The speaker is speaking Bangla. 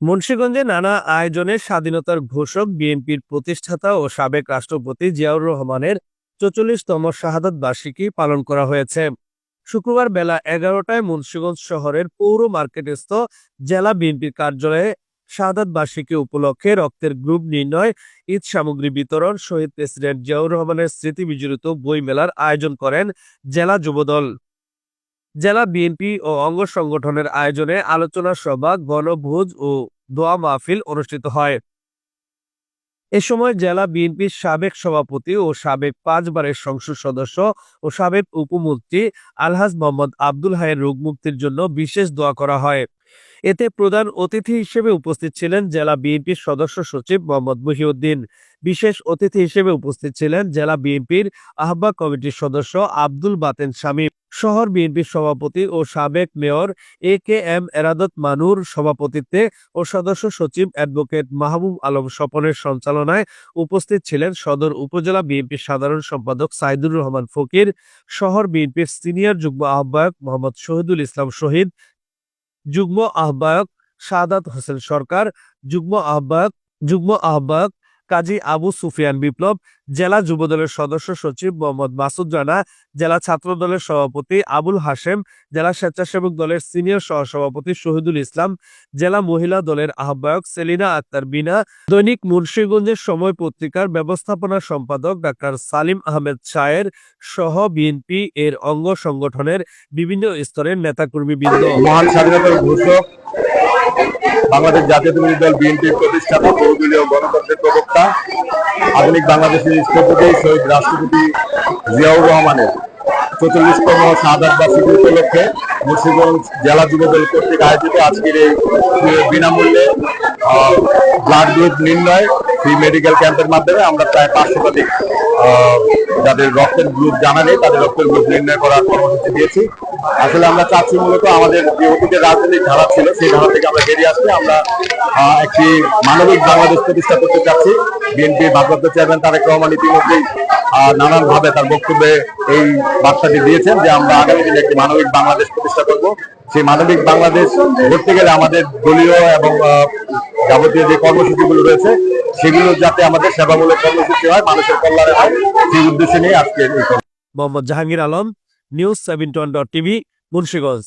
মুন্সিগঞ্জে নানা আয়োজনে স্বাধীনতার ঘোষক বিএনপির প্রতিষ্ঠাতা ও সাবেক রাষ্ট্রপতি জিয়াউর রহমানের চৌচল্লিশতম শাহাদত বার্ষিকী পালন করা হয়েছে। শুক্রবার বেলা এগারোটায় মুন্সিগঞ্জ শহরের পৌর মার্কেটস্থ জেলা বিএনপির কার্যালয়ে শাহাদত বার্ষিকী উপলক্ষে রক্তের গ্রুপ নির্ণয়, ঈদ সামগ্রী বিতরণ, শহীদ প্রেসিডেন্ট জিয়াউর রহমানের স্মৃতি বিজড়িত বইমেলার আয়োজন করেন জেলা যুবদল। জেলা বিএনপি ও অঙ্গ সংগঠনের আয়োজনে আলোচনা সভা, গণভোজ ও দোয়া মাহফিল অনুষ্ঠিত হয়। এ সময় জেলা বিএনপির সাবেক সভাপতি ও সাবেক পাঁচবারের সংসদ সদস্য ও সাবেক উপমন্ত্রী আলহাজ মোহাম্মদ আব্দুল হায়ের রোগ মুক্তির জন্য বিশেষ দোয়া করা হয়। এতে প্রধান অতিথি হিসেবে উপস্থিত ছিলেন জেলা বিএনপির সদস্য সচিব মোহাম্মদ মহিউদ্দিন। বিশেষ অতিথি হিসেবে উপস্থিত ছিলেন জেলা বিএনপির আহ্বায়ক কমিটির সদস্য আব্দুল বাতেন শামীম। শহর বিএনপির সভাপতি ও সাবেক mayor A K M Eradat মানুর সভাপতিত্বে ও সদস্য সচিব অ্যাডভোকেট মাহবুব আলম স্বপনের সঞ্চালনায় উপস্থিত ছিলেন সদর উপজেলা বিএনপির সাধারণ সম্পাদক সাইদুর রহমান ফকির, শহর বিএনপির সিনিয়র যুগ্ম আহ্বায়ক মোহাম্মদ শহীদুল ইসলাম শহীদ, যুগ্ম আহ্বায়ক সাদাত হোসেন সরকার, যুগ্ম আহ্বায়ক যুগ্ম আহ্বায়ক কাজী আবু সুফিয়ান বিপ্লব, জেলা যুবদলের সদস্য সচিব মোহাম্মদ মাসুদ রানা, জেলা ছাত্র দলের সভাপতি আবুল হাশেম, জেলা স্বেচ্ছাসেবক দলের সিনিয়র সহসভাপতি শহীদুল ইসলাম, জেলা মহিলা দলের আহ্বায়ক সেলিনা আক্তার বিনা, দৈনিক মুন্সীগঞ্জের সময় পত্রিকার ব্যবস্থাপনা সম্পাদক ডাক্তার সালিম আহমেদ শায়ের সহ বিএনপি এর অঙ্গ সংগঠনের বিভিন্ন স্তরের নেতাকর্মীবৃন্দ। মহান বাংলাদেশ জাতীয়তাবাদী দল বিএনপির প্রতিষ্ঠাতা, বহুদলীয় গণতন্ত্রের প্রবক্তা, আধুনিক বাংলাদেশের স্থপতি শহীদ রাষ্ট্রপতি জিয়াউর রহমানের চৌচল্লিশতম শাহাদ বার্ষিকী উপলক্ষে মুন্সিগঞ্জ জেলা যুবদল কর্তৃক আয়োজিত আজকের এই বিনামূল্যে ব্লাড গ্রুপ নির্ণয়, ফ্রি মেডিকেল ক্যাম্পের মাধ্যমে আমরা প্রায় পাঁচশো শতাধিক যাদের রক্তের গ্রুপ জানা নেই, তাদের রক্তের গ্রুপ নির্ণয় করার কর্মসূচি দিয়েছি। আসলে আমরা চাচ্ছি মূলত আমাদের যে অতীতের রাজনৈতিক ধারা ছিল, সেই ধারা থেকে আমরা বেরিয়ে আসতে আমরা একটি মানবিক বাংলাদেশ প্রতিষ্ঠা করতে চাচ্ছি। বিএনপির ভারপ্রাপ্ত চেয়ারম্যান তারেক রহমান ইতিমধ্যেই নানান ভাবে তার বক্তব্যে এই বার্তাটি দিয়েছেন যে আমরা আগামী দিনে একটি মানবিক বাংলাদেশ প্রতিষ্ঠা করব। সেই মানবিক বাংলাদেশ করতে গেলে আমাদের দলীয় এবং যাবতীয় যে কর্মসূচিগুলো রয়েছে সেগুলো যাতে আমাদের সেবামূলক কর্মসূচি হয়, মানুষের কল্যাণে হয় সেই উদ্দেশ্যে নিয়ে আজকে Mohammad Jahangir Alam, news seven dot TV, Munshiganj.